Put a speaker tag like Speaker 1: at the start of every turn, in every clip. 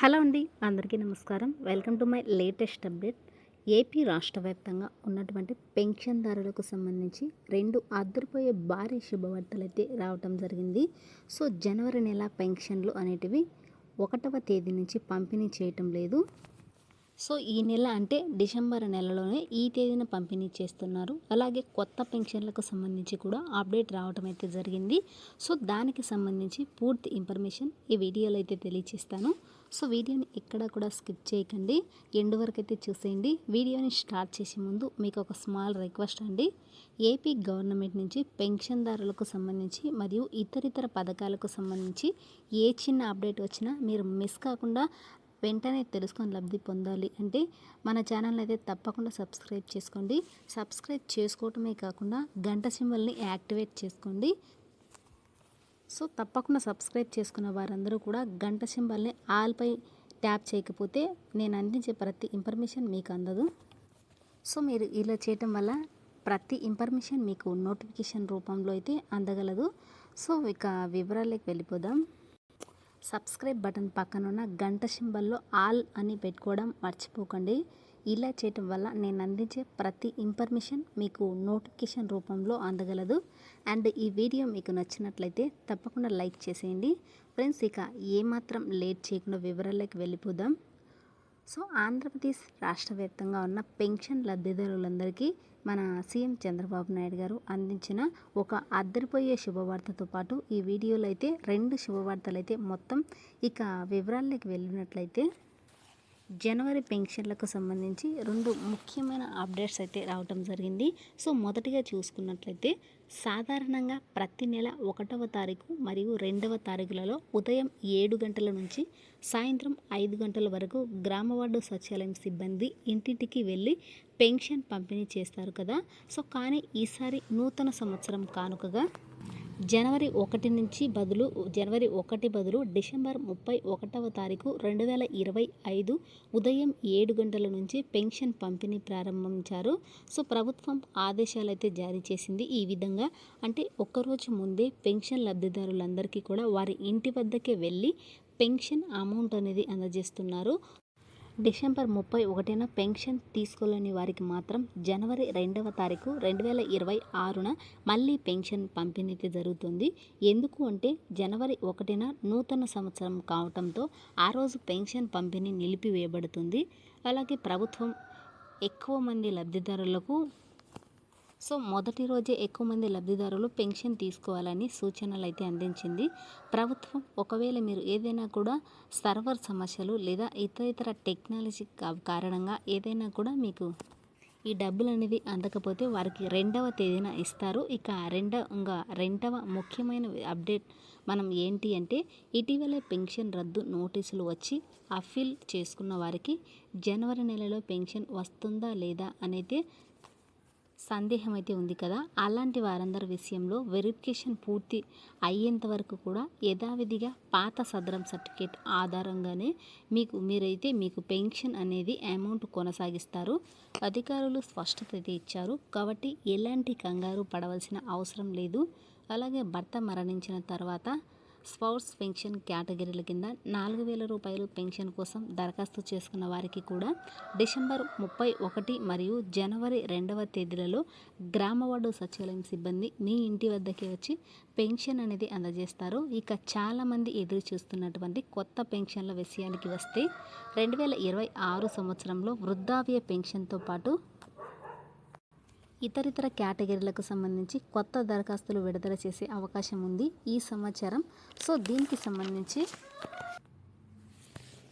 Speaker 1: Hello అండి అందరికీ నమస్కారం. Welcome to my latest update. AP రాష్ట్ర వ్యాప్తంగా ఉన్నటువంటి పెన్షన్దారులకు సంబంధించి రెండు అద్దరిపోయే భారీ శుభవార్తలు అయితే రావటం జరిగింది. సో జనవరి నెల పెన్షన్లు అనేటివి ఒకటవ తేదీ నుంచి పంపిణీ చేయటం లేదు. సో ఈ నెల అంటే డిసెంబర్ నెలలోనే ఈ తేదీన పంపిణీ చేస్తున్నారు. అలాగే కొత్త పెన్షన్లకు సంబంధించి కూడా అప్డేట్ రావడం అయితే జరిగింది. సో దానికి సంబంధించి పూర్తి ఇన్ఫర్మేషన్ ఈ వీడియోలో అయితే తెలియచేస్తాను. సో వీడియోని ఎక్కడ కూడా స్కిప్ చేయకండి. ఎండు వరకు అయితే చూసేయండి. వీడియోని స్టార్ట్ చేసే ముందు మీకు ఒక స్మాల్ రిక్వెస్ట్ అండి. ఏపీ గవర్నమెంట్ నుంచి పెన్షన్దారులకు సంబంధించి మరియు ఇతరితర పథకాలకు సంబంధించి ఏ చిన్న అప్డేట్ వచ్చినా మీరు మిస్ కాకుండా వెంటనే తెలుసుకొని లబ్ధి పొందాలి. అంటే మన ఛానల్ అయితే తప్పకుండా సబ్స్క్రైబ్ చేసుకోండి. సబ్స్క్రైబ్ చేసుకోవటమే కాకుండా గంట సింబల్ని యాక్టివేట్ చేసుకోండి. సో తప్పకుండా సబ్స్క్రైబ్ చేసుకున్న వారందరూ కూడా గంట సింబల్ని ఆల్పై ట్యాప్ చేయకపోతే నేను అందించే ప్రతి ఇన్ఫర్మేషన్ మీకు అందదు. సో మీరు ఇలా చేయటం వల్ల ప్రతి ఇన్ఫర్మేషన్ మీకు నోటిఫికేషన్ రూపంలో అయితే అందగలదు. సో ఇక వివరాలకు వెళ్ళిపోదాం. సబ్స్క్రైబ్ బటన్ పక్కనున్న గంట సింబల్లో ఆల్ అని పెట్టుకోవడం మర్చిపోకండి. ఇలా చేయటం వల్ల నేను అందించే ప్రతి ఇన్ఫర్మేషన్ మీకు నోటిఫికేషన్ రూపంలో అందగలదు. అండ్ ఈ వీడియో మీకు నచ్చినట్లయితే తప్పకుండా లైక్ చేసేయండి. ఫ్రెండ్స్ ఇక ఏమాత్రం లేట్ చేయకుండా వివరాలకి వెళ్ళిపోదాం. సో ఆంధ్రప్రదేశ్ రాష్ట్ర వ్యాప్తంగా ఉన్న పెన్షన్ లబ్ధిదారులందరికీ మన సీఎం చంద్రబాబు నాయుడు గారు అందించిన ఒక అద్దరిపోయే శుభవార్తతో పాటు ఈ వీడియోలో అయితే రెండు శుభవార్తలు అయితే మొత్తం ఇక వివరాల్లోకి వెళ్ళినట్లయితే జనవరి పెన్షన్లకు సంబంధించి రెండు ముఖ్యమైన అప్డేట్స్ అయితే రావటం జరిగింది. సో మొదటిగా చూసుకున్నట్లయితే సాధారణంగా ప్రతి నెల ఒకటవ తారీఖు మరియు రెండవ తారీఖులలో ఉదయం ఏడు గంటల నుంచి సాయంత్రం ఐదు గంటల వరకు గ్రామ వార్డు సచివాలయం సిబ్బంది ఇంటింటికి వెళ్ళి పెన్షన్ పంపిణీ చేస్తారు కదా. సో కానీ ఈసారి నూతన సంవత్సరం కానుకగా జనవరి ఒకటి నుంచి బదులు జనవరి ఒకటి బదులు డిసెంబర్ ముప్పై ఒకటవ తారీఖు రెండు వేల ఇరవై ఐదు ఉదయం ఏడు గంటల నుంచి పెన్షన్ పంపిణీ ప్రారంభించారు. సో ప్రభుత్వం ఆదేశాలు అయితే జారీ చేసింది ఈ విధంగా. అంటే ఒక్కరోజు ముందే పెన్షన్ లబ్ధిదారులందరికీ కూడా వారి ఇంటి వద్దకే వెళ్ళి పెన్షన్ అమౌంట్ అనేది అందజేస్తున్నారు. డిసెంబర్ ముప్పై ఒకటిన పెన్షన్ తీసుకోలేని వారికి మాత్రం జనవరి రెండవ తారీఖు రెండు వేల ఇరవై ఆరున మళ్ళీ పెన్షన్ పంపిణీ జరుగుతుంది. ఎందుకు అంటే జనవరి ఒకటిన నూతన సంవత్సరం కావటంతో ఆ రోజు పెన్షన్ పంపిణీ నిలిపివేయబడుతుంది. అలాగే ప్రభుత్వం ఎక్కువ మంది లబ్ధిదారులకు సో మొదటి రోజే ఎక్కువ మంది లబ్ధిదారులు పెన్షన్ తీసుకోవాలని సూచనలు అయితే అందించింది. ప్రభుత్వం ఒకవేళ మీరు ఏదైనా కూడా సర్వర్ సమస్యలు లేదా ఇతర ఇతర టెక్నాలజీ కారణంగా ఏదైనా కూడా మీకు ఈ డబ్బులు అనేది అందకపోతే వారికి రెండవ తేదీన ఇస్తారు. ఇక రెండవ ఇంకా రెండవ ముఖ్యమైన అప్డేట్ మనం ఏంటి అంటే ఇటీవలే పెన్షన్ రద్దు నోటీసులు వచ్చి అఫీల్ చేసుకున్న వారికి జనవరి నెలలో పెన్షన్ వస్తుందా లేదా అనేది సందేహం అయితే ఉంది కదా. అలాంటి వారందరి విషయంలో వెరిఫికేషన్ పూర్తి అయ్యేంత వరకు కూడా యథావిధిగా పాత సదరం సర్టిఫికేట్ ఆధారంగానే మీకు మీరైతే మీకు పెన్షన్ అనేది అమౌంట్ కొనసాగిస్తారు. అధికారులు స్పష్టత అయితే ఇచ్చారు. కాబట్టి ఎలాంటి కంగారు పడవలసిన అవసరం లేదు. అలాగే భర్త మరణించిన తర్వాత స్పౌట్స్ పెన్షన్ కేటగిరీల కింద నాలుగు వేల రూపాయలు పెన్షన్ కోసం దరఖాస్తు చేసుకున్న వారికి కూడా డిసెంబర్ ముప్పై ఒకటి మరియు జనవరి రెండవ తేదీలలో గ్రామవార్డు సచివాలయం సిబ్బంది మీ ఇంటి వద్దకే వచ్చి పెన్షన్ అనేది అందజేస్తారు. ఇక చాలామంది ఎదురు చూస్తున్నటువంటి కొత్త పెన్షన్ల విషయానికి వస్తే రెండు వేల ఇరవై ఆరు సంవత్సరంలో వృద్ధాప్య పెన్షన్తో పాటు ఇతరితర కేటగిరీలకు సంబంధించి కొత్త దరఖాస్తులు విడుదల చేసే అవకాశం ఉంది. ఈ సమాచారం సో దీనికి సంబంధించి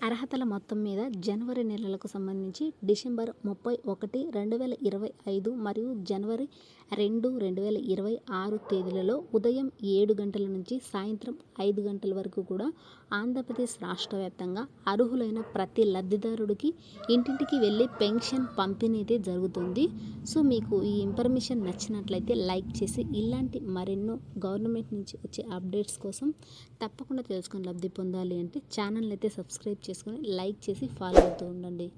Speaker 1: అర్హతల మొత్తం మీద జనవరి నెలలకు సంబంధించి డిసెంబర్ ముప్పై ఒకటి రెండు వేల ఇరవై ఐదు మరియు జనవరి రెండు రెండు వేల ఇరవై ఆరు తేదీలలో ఉదయం ఏడు గంటల నుంచి సాయంత్రం ఐదు గంటల వరకు కూడా ఆంధ్రప్రదేశ్ రాష్ట్ర వ్యాప్తంగా అర్హులైన ప్రతి లబ్ధిదారుడికి ఇంటింటికి వెళ్ళి పెన్షన్ పంపిణీ అయితే జరుగుతుంది. సో మీకు ఈ ఇన్ఫర్మేషన్ నచ్చినట్లయితే లైక్ చేసి ఇలాంటి మరెన్నో గవర్నమెంట్ నుంచి వచ్చే అప్డేట్స్ కోసం తప్పకుండా తెలుసుకొని లబ్ధి పొందాలి అంటే ఛానల్ అయితే సబ్స్క్రైబ్ చేసుకొని లైక్ చేసి ఫాలో అవుతూ ఉండండి.